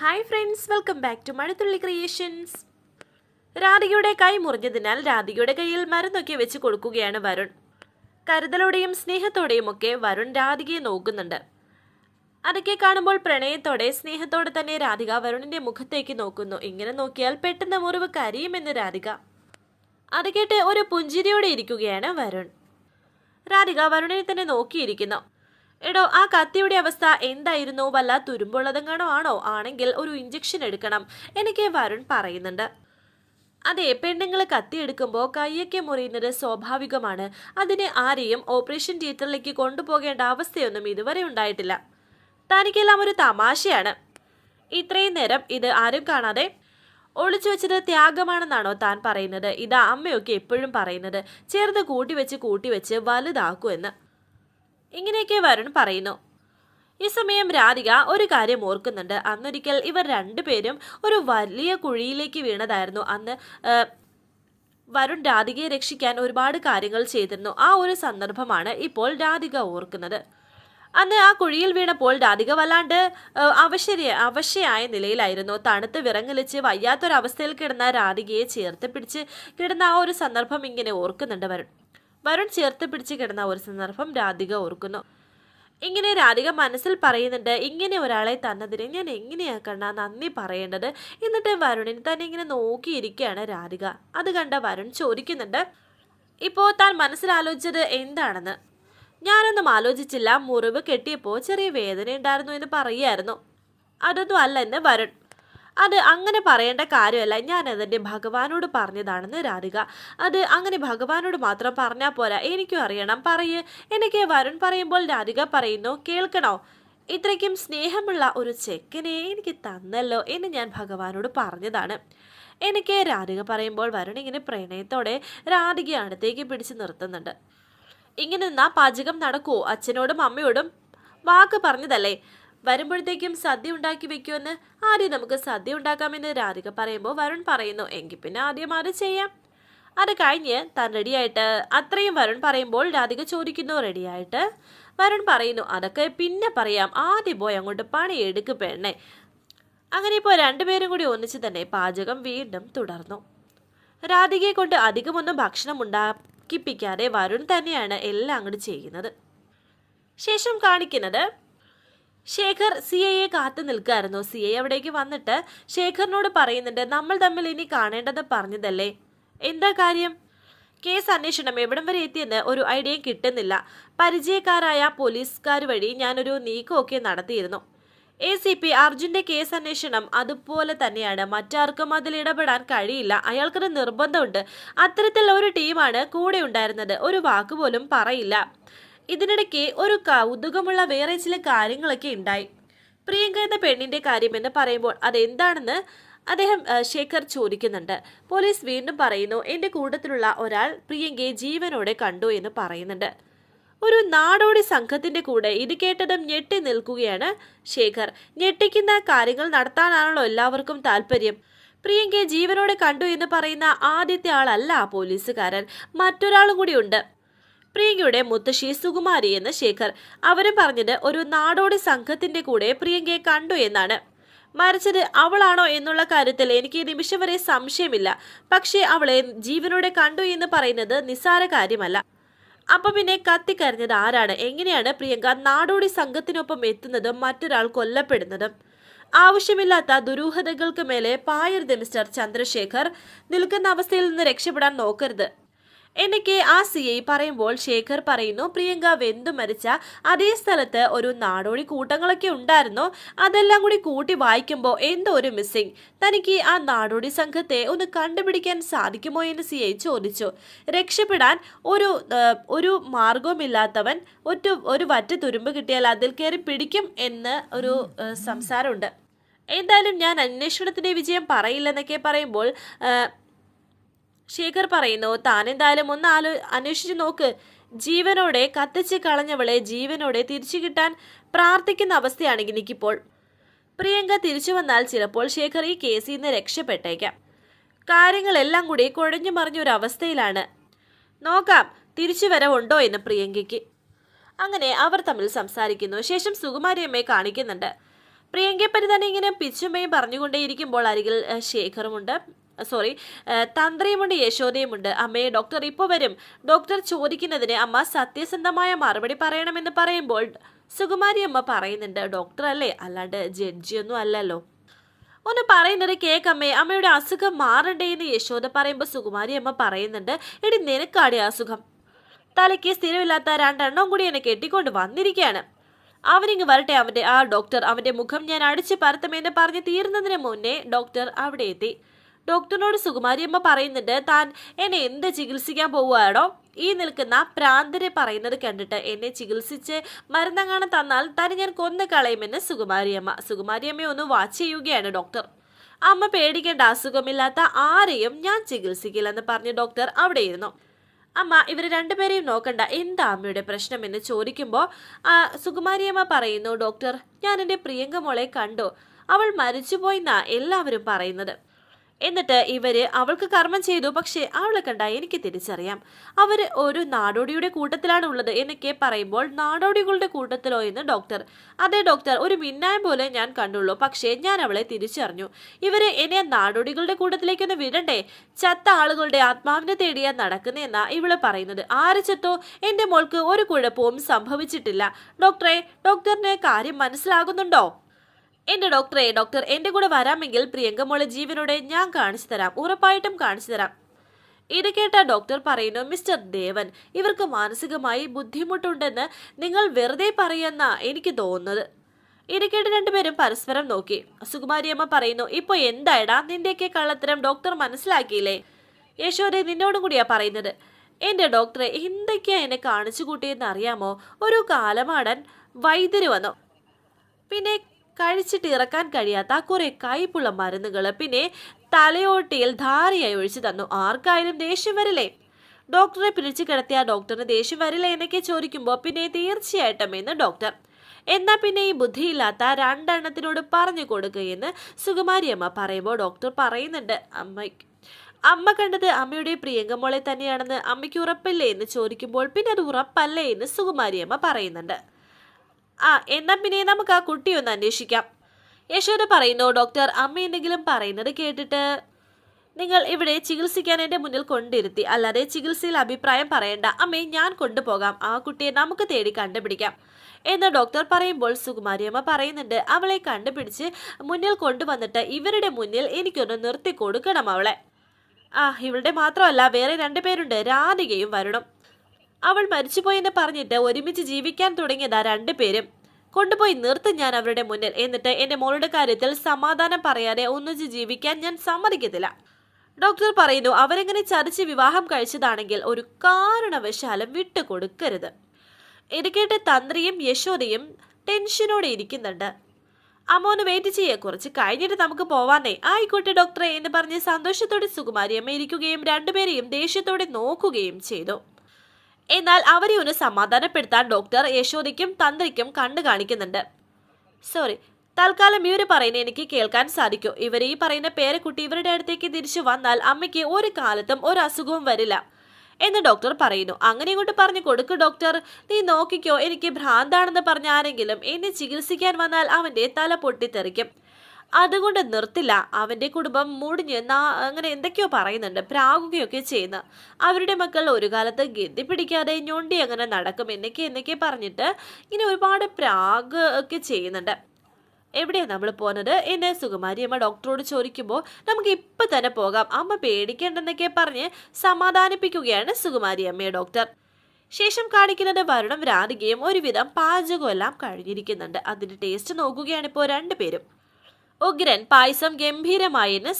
Hi friends welcome back to Mazhathulli creations രാധികയുടെ കൈ മുറിഞ്ഞതിനാൽ രാധികയുടെ കയ്യിൽ മരുന്നൊക്കെ വെച്ച് കൊടുക്കുകയാണ് വരുൺ. കരുതലോടെയും സ്നേഹത്തോടെയും ഒക്കെ വരുൺ രാധികയെ നോക്കുന്നുണ്ട്. അതൊക്കെ കാണുമ്പോൾ പ്രണയത്തോടെ സ്നേഹത്തോടെ തന്നെ രാധിക വരുണിന്റെ മുഖത്തേക്ക് നോക്കുന്നു. ഇങ്ങനെ നോക്കിയാൽ പെട്ടെന്ന് മുറിവ് കരിയുമെന്ന് രാധിക. അത് കേട്ട് ഒരു പുഞ്ചിരിയോടെ ഇരിക്കുകയാണ് വരുൺ. രാധിക വരുണിനെ തന്നെ നോക്കിയിരിക്കുന്നു. എടോ ആ കത്തിയുടെ അവസ്ഥ എന്തായിരുന്നു? വല്ല തുരുമ്പുള്ളതെങ്ങാണോ ആണോ? ആണെങ്കിൽ ഒരു ഇഞ്ചക്ഷൻ എടുക്കണം എനിക്ക് വരുൺ പറയുന്നുണ്ട്. അതെ പെണ്ണുങ്ങൾ കത്തിയെടുക്കുമ്പോൾ കൈയൊക്കെ മുറിയുന്നത് സ്വാഭാവികമാണ്. അതിനെ ആരെയും ഓപ്പറേഷൻ തിയേറ്ററിലേക്ക് കൊണ്ടുപോകേണ്ട അവസ്ഥയൊന്നും ഇതുവരെ ഉണ്ടായിട്ടില്ല. തനിക്കെല്ലാം ഒരു തമാശയാണ്. ഇത്രയും നേരം ഇത് ആരും കാണാതെ ഒളിച്ചു വെച്ചത് ത്യാഗമാണെന്നാണോ താൻ പറയുന്നത്? ഇതാ അമ്മയൊക്കെ എപ്പോഴും പറയുന്നത്. ചെറുത് കൂട്ടിവെച്ച് കൂട്ടിവെച്ച് വലുതാക്കൂ എന്ന്. ഇങ്ങനെയൊക്കെ വരുൺ പറയുന്നു. ഈ സമയം രാധിക ഒരു കാര്യം ഓർക്കുന്നുണ്ട്. അന്നൊരിക്കൽ ഇവർ രണ്ടുപേരും ഒരു വലിയ കുഴിയിലേക്ക് വീണതായിരുന്നു. അന്ന് വരുൺ രാധികയെ രക്ഷിക്കാൻ ഒരുപാട് കാര്യങ്ങൾ ചെയ്തിരുന്നു. ആ ഒരു സന്ദർഭമാണ് ഇപ്പോൾ രാധിക ഓർക്കുന്നത്. അന്ന് ആ കുഴിയിൽ വീണപ്പോൾ രാധിക വല്ലാണ്ട് ആ, അവശരി അവശയായ നിലയിലായിരുന്നു. തണുത്ത് വിറങ്ങലിച്ച് വയ്യാത്തൊരവസ്ഥയിൽ കിടന്ന രാധികയെ ചേർത്ത് പിടിച്ച് കിടന്ന ആ ഒരു സന്ദർഭം ഇങ്ങനെ ഓർക്കുന്നുണ്ട് വരുൺ. വരുൺ ചേർത്ത് പിടിച്ച് കിടന്ന ഒരു സന്ദർഭം രാധിക ഓർക്കുന്നു. ഇങ്ങനെ രാധിക മനസ്സിൽ പറയുന്നുണ്ട് ഇങ്ങനെ ഒരാളെ തന്നതിന് ഞാൻ എങ്ങനെയാ കണ്ണ നന്ദി പറയേണ്ടത്? എന്നിട്ട് വരുണിന് തന്നെ ഇങ്ങനെ നോക്കിയിരിക്കുകയാണ് രാധിക. അത് കണ്ട വരുൺ ചോദിക്കുന്നുണ്ട് ഇപ്പോൾ താൻ മനസ്സിലാലോചിച്ചത് എന്താണെന്ന്? ഞാനൊന്നും ആലോചിച്ചില്ല. മുറിവ് കെട്ടിയപ്പോൾ ചെറിയ വേദന ഉണ്ടായിരുന്നു എന്ന് പറയായിരുന്നു അതൊന്നും അല്ല എന്ന് വരുൺ അത് അങ്ങനെ പറയേണ്ട കാര്യമല്ല. ഞാൻ അതെന്റെ ഭഗവാനോട് പറഞ്ഞതാണെന്ന് രാധിക. അത് അങ്ങനെ ഭഗവാനോട് മാത്രം പറഞ്ഞാൽ പോരാ. എനിക്കും അറിയണം. പറയ്. എനിക്ക് വരുൺ പറയുമ്പോൾ രാധിക പറയുന്നു കേൾക്കണോ? ഇത്രയ്ക്കും സ്നേഹമുള്ള ഒരു ചെക്കനെ എനിക്ക് തന്നല്ലോ എന്ന് ഞാൻ ഭഗവാനോട് പറഞ്ഞതാണ്. എനിക്ക് രാധിക പറയുമ്പോൾ വരുൺ ഇങ്ങനെ പ്രണയത്തോടെ രാധിക അടുത്തേക്ക് പിടിച്ച് നിർത്തുന്നുണ്ട്. ഇങ്ങനെ നിന്നാ പാചകം നടക്കുമോ അച്ഛനോടും അമ്മയോടും? വാക്ക് പറഞ്ഞതല്ലേ? വരുമ്പോഴത്തേക്കും സദ്യ ഉണ്ടാക്കി വെക്കുമെന്ന് ആദ്യം നമുക്ക് സദ്യ ഉണ്ടാക്കാമെന്ന് രാധിക പറയുമ്പോൾ വരുൺ പറയുന്നു എങ്കിൽ പിന്നെ ആദ്യം അത് ചെയ്യാം. അത് കഴിഞ്ഞ് താൻ റെഡിയായിട്ട് അത്രയും വരുൺ പറയുമ്പോൾ രാധിക ചോദിക്കുന്നു റെഡിയായിട്ട്? വരുൺ പറയുന്നു അതൊക്കെ പിന്നെ പറയാം. ആദ്യം പോയി അങ്ങോട്ട് പണി പണിയെടുക്ക് പെണ്ണെ. അങ്ങനെ ഇപ്പോൾ രണ്ടുപേരും കൂടി ഒന്നിച്ച് തന്നെ പാചകം വീണ്ടും തുടർന്നു. രാധികയെ കൊണ്ട് അധികമൊന്നും ഭക്ഷണം ഉണ്ടാക്കിപ്പിക്കാതെ വരുൺ തന്നെയാണ് എല്ലാം അങ്ങോട്ട് ചെയ്യുന്നത്. ശേഷം കാണിക്കുന്നത് ശേഖർ സി ഐയെ കാത്തു നിൽക്കായിരുന്നു സി ഐ അവിടേക്ക് വന്നിട്ട് ശേഖറിനോട് പറയുന്നുണ്ട് നമ്മൾ തമ്മിൽ ഇനി കാണേണ്ടത് പറഞ്ഞതല്ലേ? എന്താ കാര്യം? കേസ് അന്വേഷണം എവിടം വരെ എത്തിയെന്ന് ഒരു ഐഡിയയും കിട്ടുന്നില്ല. പരിചയക്കാരായ പോലീസുകാർ വഴി ഞാനൊരു നീക്കമൊക്കെ നടത്തിയിരുന്നു. എ സി പി അർജുന്റെ കേസ് അന്വേഷണം അതുപോലെ തന്നെയാണ്. മറ്റാർക്കും അതിൽ ഇടപെടാൻ കഴിയില്ല. അയാൾക്കൊരു നിർബന്ധമുണ്ട്. അത്തരത്തിൽ ഒരു ടീമാണ് കൂടെ ഉണ്ടായിരുന്നത്. ഒരു വാക്കുപോലും പറയില്ല. ഇതിനിടയ്ക്ക് ഒരു കൗതുകമുള്ള വേറെ ചില കാര്യങ്ങളൊക്കെ ഉണ്ടായി. പ്രിയങ്ക എന്ന പെണ്ണിന്റെ കാര്യം എന്ന് പറയുമ്പോൾ അതെന്താണെന്ന് അദ്ദേഹം ശേഖർ ചോദിക്കുന്നുണ്ട്. പോലീസ് വീണ്ടും പറയുന്നു എന്റെ കൂട്ടത്തിലുള്ള ഒരാൾ പ്രിയങ്കയെ ജീവനോടെ കണ്ടു എന്ന് പറയുന്നുണ്ട്. ഒരു നാടോടി സംഘത്തിന്റെ കൂടെ ഇത് കേട്ടതും ഞെട്ടി നിൽക്കുകയാണ് ശേഖർ. ഞെട്ടിക്കുന്ന കാര്യങ്ങൾ നടത്താനാണല്ലോ എല്ലാവർക്കും താല്പര്യം. പ്രിയങ്കയെ ജീവനോടെ കണ്ടു എന്ന് പറയുന്ന ആദ്യത്തെ ആളല്ല ആ പോലീസുകാരൻ. മറ്റൊരാളും കൂടിയുണ്ട് പ്രിയങ്കയുടെ മുത്തശ്ശി സുകുമാരി എന്ന് ശേഖർ. അവരും പറഞ്ഞത് ഒരു നാടോടി സംഘത്തിന്റെ കൂടെ പ്രിയങ്കയെ കണ്ടു എന്നാണ്. മരിച്ചത് അവളാണോ എന്നുള്ള കാര്യത്തിൽ എനിക്ക് നിമിഷം വരെ സംശയമില്ല. പക്ഷേ അവളെ ജീവനോടെ കണ്ടു എന്ന് പറയുന്നത് നിസ്സാര കാര്യമല്ല. അപ്പൊ പിന്നെ കത്തിക്കരഞ്ഞത് ആരാണ്? എങ്ങനെയാണ് പ്രിയങ്ക നാടോടി സംഘത്തിനൊപ്പം എത്തുന്നതും മറ്റൊരാൾ കൊല്ലപ്പെടുന്നതും? ആവശ്യമില്ലാത്ത ദുരൂഹതകൾക്ക് മേലെ പായരുത് മിസ്റ്റർ ചന്ദ്രശേഖർ. നിൽക്കുന്ന അവസ്ഥയിൽ നിന്ന് രക്ഷപ്പെടാൻ നോക്കരുത്. എനിക്ക് ആ സി ഐ പറയുമ്പോൾ ശേഖർ പറയുന്നു പ്രിയങ്ക വെന്തു മരിച്ച അതേ സ്ഥലത്ത് ഒരു നാടോടി കൂട്ടങ്ങളൊക്കെ ഉണ്ടായിരുന്നു. അതെല്ലാം കൂടി കൂട്ടി വായിക്കുമ്പോൾ എന്തോ ഒരു മിസ്സിംഗ് തനിക്ക് ആ നാടോടി സംഘത്തെ ഒന്ന് കണ്ടുപിടിക്കാൻ സാധിക്കുമോ എന്ന് സി ഐ ചോദിച്ചു. രക്ഷപ്പെടാൻ ഒരു ഒരു മാർഗവുമില്ലാത്തവൻ ഒറ്റ ഒരു വറ്റ തുരുമ്പ് കിട്ടിയാൽ അതിൽ കയറി പിടിക്കും എന്ന് ഒരു സംസാരമുണ്ട്. എന്തായാലും ഞാൻ അന്വേഷണത്തിന്റെ വിജയം പറയില്ലെന്നൊക്കെ പറയുമ്പോൾ ശേഖർ പറയുന്നു താൻ എന്തായാലും ഒന്ന് ആലോ അന്വേഷിച്ചു നോക്ക്. ജീവനോടെ കത്തിച്ച് കളഞ്ഞവളെ ജീവനോടെ തിരിച്ചു കിട്ടാൻ പ്രാർത്ഥിക്കുന്ന അവസ്ഥയാണ് എനിക്കിപ്പോൾ പ്രിയങ്ക തിരിച്ചു വന്നാൽ ചിലപ്പോൾ ശേഖർ ഈ കേസിൽ നിന്ന് രക്ഷപ്പെട്ടേക്കാം. കാര്യങ്ങളെല്ലാം കൂടി കുഴഞ്ഞു മറിഞ്ഞൊരവസ്ഥയിലാണ്. നോക്കാം തിരിച്ചു വരവുണ്ടോ എന്ന് പ്രിയങ്കയ്ക്ക്. അങ്ങനെ അവർ തമ്മിൽ സംസാരിക്കുന്നു. ശേഷം സുകുമാരിയമ്മയെ കാണിക്കുന്നുണ്ട്. പ്രിയങ്കയെപ്പറ്റി തന്നെ ഇങ്ങനെ പിച്ചുമ്മയും പറഞ്ഞുകൊണ്ടേയിരിക്കുമ്പോൾ അരികിൽ ശേഖറുമുണ്ട്. സോറി തന്ത്രിയുമുണ്ട് യശോദയുമുണ്ട്. അമ്മയെ ഡോക്ടർ ഇപ്പോൾ വരും. ഡോക്ടർ ചോദിക്കുന്നതിന് അമ്മ സത്യസന്ധമായ മറുപടി പറയണമെന്ന് പറയുമ്പോൾ സുകുമാരി അമ്മ പറയുന്നുണ്ട് ഡോക്ടർ അല്ലേ? അല്ലാണ്ട് ജഡ്ജിയൊന്നും അല്ലല്ലോ. ഒന്ന് പറയുന്നത് കേക്കമ്മേ അമ്മയുടെ അസുഖം മാറണ്ടേ എന്ന് യശോദ പറയുമ്പോൾ സുകുമാരി അമ്മ പറയുന്നുണ്ട് എടി നിനക്കാടി അസുഖം? തലയ്ക്ക് സ്ഥിരമില്ലാത്ത രണ്ടെണ്ണം കൂടി എന്നെ കെട്ടിക്കൊണ്ട് വന്നിരിക്കുകയാണ്. അവനിങ്ങ് വരട്ടെ അവന്റെ ആ ഡോക്ടർ അവന്റെ മുഖം ഞാൻ അടിച്ചു പരത്തുമെന്ന് പറഞ്ഞ് തീർന്നതിന് മുന്നേ ഡോക്ടർ അവിടെ എത്തി. ഡോക്ടറിനോട് സുകുമാരിയമ്മ പറയുന്നുണ്ട് താൻ എന്നെ എന്ത് ചികിത്സിക്കാൻ പോവുകയാണോ? ഈ നിൽക്കുന്ന പ്രാന്തരെ പറയുന്നത് കണ്ടിട്ട് എന്നെ ചികിത്സിച്ച് മരുന്നങ്ങാണ് തന്നാൽ തന്നെ ഞാൻ കൊന്നു കളയുമെന്ന് സുകുമാരിയമ്മ സുകുമാരിയമ്മയെ ഒന്ന് വാച്ച് ചെയ്യുകയാണ് ഡോക്ടർ. അമ്മ പേടിക്കേണ്ട അസുഖമില്ലാത്ത ആരെയും ഞാൻ ചികിത്സിക്കില്ലെന്ന് പറഞ്ഞ് ഡോക്ടർ അവിടെ ഇരുന്നു അമ്മ ഇവർ രണ്ടുപേരെയും നോക്കണ്ട എന്താ അമ്മയുടെ പ്രശ്നമെന്ന് ചോദിക്കുമ്പോൾ സുകുമാരിയമ്മ പറയുന്നു ഡോക്ടർ ഞാൻ എന്റെ പ്രിയങ്ക മോളെ കണ്ടു. അവൾ മരിച്ചുപോയിന്നാ എല്ലാവരും പറയുന്നത്. എന്നിട്ട് ഇവർ അവൾക്ക് കർമ്മം ചെയ്തു പക്ഷേ അവളെ കണ്ട എനിക്ക് തിരിച്ചറിയാം. അവർ ഒരു നാടോടിയുടെ കൂട്ടത്തിലാണ് ഉള്ളത് എന്നൊക്കെ പറയുമ്പോൾ നാടോടികളുടെ കൂട്ടത്തിലോ എന്ന് ഡോക്ടർ. അതെ ഡോക്ടർ ഒരു മിന്നായം പോലെ ഞാൻ കണ്ടുള്ളൂ പക്ഷേ ഞാൻ അവളെ തിരിച്ചറിഞ്ഞു. ഇവർ എന്നെ നാടോടികളുടെ കൂട്ടത്തിലേക്കൊന്ന് വിടണ്ടേ? ചത്ത ആളുകളുടെ ആത്മാവിനെ തേടിയാ നടക്കുന്നതെന്നാ ഇവൾ പറയുന്നത്. ആര് ചത്തോ? എന്റെ മോൾക്ക് ഒരു കുഴപ്പവും സംഭവിച്ചിട്ടില്ല. ഡോക്ടറെ ഡോക്ടറിന് കാര്യം മനസ്സിലാകുന്നുണ്ടോ? എന്റെ ഡോക്ടറെ ഡോക്ടർ എന്റെ കൂടെ വരാമെങ്കിൽ പ്രിയങ്ക മോളെ ജീവനോടെ ഞാൻ കാണിച്ചു തരാം. ഉറപ്പായിട്ടും കാണിച്ചു തരാം. ഇത് കേട്ട ഡോക്ടർ പറയുന്നു മിസ്റ്റർ ദേവൻ ഇവർക്ക് മാനസികമായി ബുദ്ധിമുട്ടുണ്ടെന്ന് നിങ്ങൾ വെറുതെ പറയുന്ന എനിക്ക് തോന്നുന്നത്. ഇത് കേട്ട് രണ്ടുപേരും പരസ്പരം നോക്കി. സുകുമാരിയമ്മ പറയുന്നു ഇപ്പൊ എന്തായടാ നിന്റെയൊക്കെ കള്ളത്തരം ഡോക്ടർ മനസ്സിലാക്കിയില്ലേ? യശോദ നിന്നോടും കൂടിയാ പറയുന്നത് എന്റെ ഡോക്ടറെ എന്തൊക്കെയാ എന്നെ കാണിച്ചു കൂട്ടിയെന്ന് അറിയാമോ? ഒരു കാലമാടൻ വൈദ്യര് വന്നു. പിന്നെ കഴിച്ചിട്ട് ഇറക്കാൻ കഴിയാത്ത കുറെ കയ്പുള്ള മരുന്നുകൾ പിന്നെ തലയോട്ടിയിൽ ധാരയായി ഒഴിച്ചു തന്നു. ആർക്കായാലും ദേഷ്യം വരില്ലേ? ഡോക്ടറെ പിടിച്ചു കിടത്തിയ ഡോക്ടറിന് ദേഷ്യം വരില്ല എന്നൊക്കെ ചോദിക്കുമ്പോൾ പിന്നെ തീർച്ചയായിട്ടും എന്ന് ഡോക്ടർ. എന്നാ പിന്നെ ഈ ബുദ്ധിയില്ലാത്ത രണ്ടെണ്ണത്തിനോട് പറഞ്ഞു കൊടുക്കുകയെന്ന് സുകുമാരിയമ്മ പറയുമ്പോൾ ഡോക്ടർ പറയുന്നുണ്ട്. അമ്മ അമ്മ കണ്ടത് അമ്മയുടെ പ്രിയങ്കമോളെ തന്നെയാണെന്ന് അമ്മയ്ക്ക് ഉറപ്പില്ലേ എന്ന് ചോദിക്കുമ്പോൾ പിന്നെ അത് ഉറപ്പല്ലേ എന്ന് സുകുമാരിയമ്മ പറയുന്നുണ്ട്. ആ എന്നാ പിന്നെ നമുക്ക് ആ കുട്ടി ഒന്ന് അന്വേഷിക്കാം. യശോദ പറയുന്നു ഡോക്ടർ അമ്മ എന്തെങ്കിലും പറയുന്നത് കേട്ടിട്ട് നിങ്ങൾ ഇവിടെ ചികിത്സിക്കാൻ എന്റെ മുന്നിൽ കൊണ്ടിരുത്തി. അല്ലാതെ ചികിത്സയിൽ അഭിപ്രായം പറയണ്ട. അമ്മേ ഞാൻ കൊണ്ടുപോകാം. ആ കുട്ടിയെ നമുക്ക് തേടി കണ്ടുപിടിക്കാം. എന്ന് ഡോക്ടർ പറയുമ്പോൾ സുകുമാരിയമ്മ പറയുന്നുണ്ട് അവളെ കണ്ടുപിടിച്ച് മുന്നിൽ കൊണ്ടുവന്നിട്ട് ഇവരുടെ മുന്നിൽ എനിക്കൊന്ന് നിർത്തി കൊടുക്കണം അവളെ. ആ ഇവളുടെ മാത്രമല്ല വേറെ രണ്ടുപേരുണ്ട് രാധികയും വരണം. അവൾ മരിച്ചുപോയെന്ന് പറഞ്ഞിട്ട് ഒരുമിച്ച് ജീവിക്കാൻ തുടങ്ങിയതാ രണ്ടുപേരും കൊണ്ടുപോയി നിർത്തും ഞാൻ അവരുടെ മുന്നിൽ. എന്നിട്ട് എന്റെ മോളുടെ കാര്യത്തിൽ സമാധാനം പറയാതെ ഒന്നിച്ച് ജീവിക്കാൻ ഞാൻ സമ്മതിക്കത്തില്ല. ഡോക്ടർ പറയുന്നു അവരെങ്ങനെ ചതിച്ച് വിവാഹം കഴിച്ചതാണെങ്കിൽ ഒരു കാരണവശാലും വിട്ടുകൊടുക്കരുത്. ഇത് തന്ത്രിയും യശോദയും ടെൻഷനോടെ ഇരിക്കുന്നുണ്ട്. അമ്മോന് വെയിറ്റ് ചെയ്യേ കുറച്ച് കഴിഞ്ഞിട്ട് നമുക്ക് പോവാന്നേ. ആയിക്കോട്ടെ ഡോക്ടറെ എന്ന് പറഞ്ഞ് സന്തോഷത്തോടെ സുകുമാരിയമ്മ ഇരിക്കുകയും രണ്ടുപേരെയും ദേഷ്യത്തോടെ നോക്കുകയും ചെയ്തു. എന്നാൽ അവരെ ഒന്ന് സമാധാനപ്പെടുത്താൻ ഡോക്ടർ യശോദയ്ക്കും തന്ത്രിക്കും കണ്ടു കാണിക്കുന്നുണ്ട്. സോറി തൽക്കാലം ഇവർ പറയുന്ന എനിക്ക് കേൾക്കാൻ സാധിക്കൂ. ഇവർ ഈ പറയുന്ന പേരക്കുട്ടി ഇവരുടെ അടുത്തേക്ക് തിരിച്ചു വന്നാൽ അമ്മയ്ക്ക് ഒരു കാലത്തും ഒരു അസുഖവും വരില്ല എന്ന് ഡോക്ടർ പറയുന്നു. അങ്ങനെ ഇങ്ങോട്ട് പറഞ്ഞു കൊടുക്കു ഡോക്ടർ. നീ നോക്കിക്കോ എനിക്ക് ഭ്രാന്താണെന്ന് പറഞ്ഞ ആരെങ്കിലും എന്നെ ചികിത്സിക്കാൻ വന്നാൽ അവന്റെ തല പൊട്ടിത്തെറിക്കും. അതുകൊണ്ട് നിർത്തില്ല. അവന്റെ കുടുംബം മുടിഞ്ഞ് അങ്ങനെ എന്തൊക്കെയോ പറയുന്നുണ്ട്. പ്രാകുകയൊക്കെ ചെയ്യുന്ന. അവരുടെ മക്കൾ ഒരു കാലത്ത് ഗതി പിടിക്കാതെ ഞൊണ്ടി അങ്ങനെ നടക്കും. എന്നൊക്കെ എന്നൊക്കെ പറഞ്ഞിട്ട് ഇങ്ങനെ ഒരുപാട് പ്രാഗ് ഒക്കെ ചെയ്യുന്നുണ്ട്. എവിടെയാണ് നമ്മൾ പോകുന്നത് എന്നെ സുകുമാരി അമ്മ ഡോക്ടറോട് ചോദിക്കുമ്പോൾ നമുക്ക് ഇപ്പം തന്നെ പോകാം. അമ്മ പേടിക്കേണ്ടെന്നൊക്കെ പറഞ്ഞ് സമാധാനിപ്പിക്കുകയാണ് സുകുമാരി അമ്മയെ ഡോക്ടർ. ശേഷം കാണിക്കുന്നത് വരുണം രാധികയും ഒരുവിധം പാചകമെല്ലാം കഴിഞ്ഞിരിക്കുന്നുണ്ട്. അതിന്റെ ടേസ്റ്റ് നോക്കുകയാണിപ്പോൾ രണ്ടുപേരും. ഉഗ്രൻ പായസം ഗംഭീരമായെന്ന്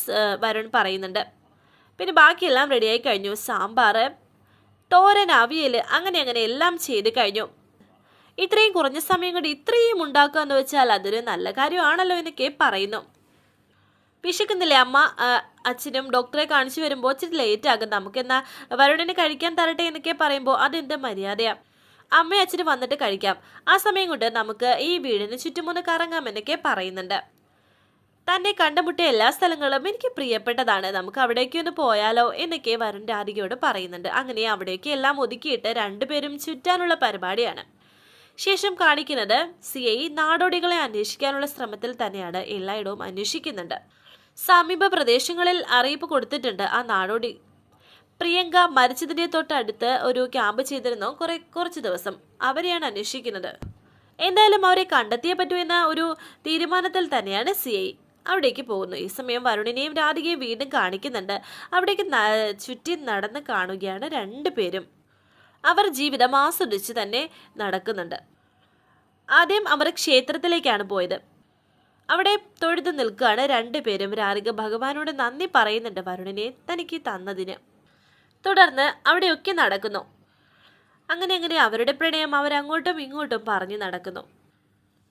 വരുൺ പറയുന്നുണ്ട്. പിന്നെ ബാക്കിയെല്ലാം റെഡിയായി കഴിഞ്ഞു. സാമ്പാർ തോരൻ അവിയൽ അങ്ങനെ അങ്ങനെ എല്ലാം ചെയ്ത് കഴിഞ്ഞു. ഇത്രയും കുറഞ്ഞ സമയം കൊണ്ട് ഇത്രയും ഉണ്ടാക്കുക എന്ന് വെച്ചാൽ അതൊരു നല്ല കാര്യമാണല്ലോ എന്നൊക്കെ പറയുന്നു. വിശക്കുന്നില്ലേ അമ്മ? അച്ഛനും ഡോക്ടറെ കാണിച്ചു വരുമ്പോൾ ഇച്ചിരി ലേറ്റ് ആകും. നമുക്കെന്നാ വരുണിന് കഴിക്കാൻ തരട്ടെ എന്നൊക്കെ പറയുമ്പോൾ അതെന്ത് മര്യാദയാ? അമ്മയും അച്ഛനും വന്നിട്ട് കഴിക്കാം. ആ സമയം കൊണ്ട് നമുക്ക് ഈ വീടിന് ചുറ്റുമൊന്ന് കറങ്ങാം എന്നൊക്കെ പറയുന്നുണ്ട്. തന്നെ കണ്ടുമുട്ടിയ എല്ലാ സ്ഥലങ്ങളും എനിക്ക് പ്രിയപ്പെട്ടതാണ്. നമുക്ക് അവിടേക്ക് ഒന്ന് പോയാലോ എന്നൊക്കെ വരുൺ രാധികയോട് പറയുന്നുണ്ട്. അങ്ങനെ അവിടേക്ക് എല്ലാം ഒതുക്കിയിട്ട് രണ്ടുപേരും ചുറ്റാനുള്ള പരിപാടിയാണ്. ശേഷം കാണിക്കുന്നത് സി ഐ നാടോടികളെ അന്വേഷിക്കാനുള്ള ശ്രമത്തിൽ തന്നെയാണ് എല്ലായിടവും അന്വേഷിക്കുന്നുണ്ട്. സമീപ പ്രദേശങ്ങളിൽ അറിയിപ്പ് കൊടുത്തിട്ടുണ്ട് ആ നാടോടി. പ്രിയങ്ക മരിച്ചതിന്റെ തൊട്ടടുത്ത് ഒരു ക്യാമ്പ് ചെയ്തിരുന്നു കുറെ കുറച്ച് ദിവസം. അവരെയാണ് അന്വേഷിക്കുന്നത്. എന്തായാലും അവരെ കണ്ടെത്തിയേ പറ്റൂ എന്ന ഒരു തീരുമാനത്തിൽ തന്നെയാണ് സി അവിടേക്ക് പോകുന്നു. ഈ സമയം വരുണിനെയും രാധികയും വീണ്ടും കാണിക്കുന്നുണ്ട്. അവിടേക്ക് ചുറ്റി നടന്ന് കാണുകയാണ് രണ്ടുപേരും അവർ ജീവിതം ആസ്വദിച്ച് തന്നെ നടക്കുന്നുണ്ട്. ആദ്യം അവർ ക്ഷേത്രത്തിലേക്കാണ് പോയത്. അവിടെ തൊഴുതു നിൽക്കുകയാണ് രണ്ടുപേരും രാധിക ഭഗവാനോട് നന്ദി പറയുന്നുണ്ട് വരുണിനെ തനിക്ക് തന്നതിന്. തുടർന്ന് അവിടെയൊക്കെ നടക്കുന്നു. അങ്ങനെ അങ്ങനെ അവരുടെ പ്രണയം അവരങ്ങോട്ടും ഇങ്ങോട്ടും പറഞ്ഞു നടക്കുന്നു.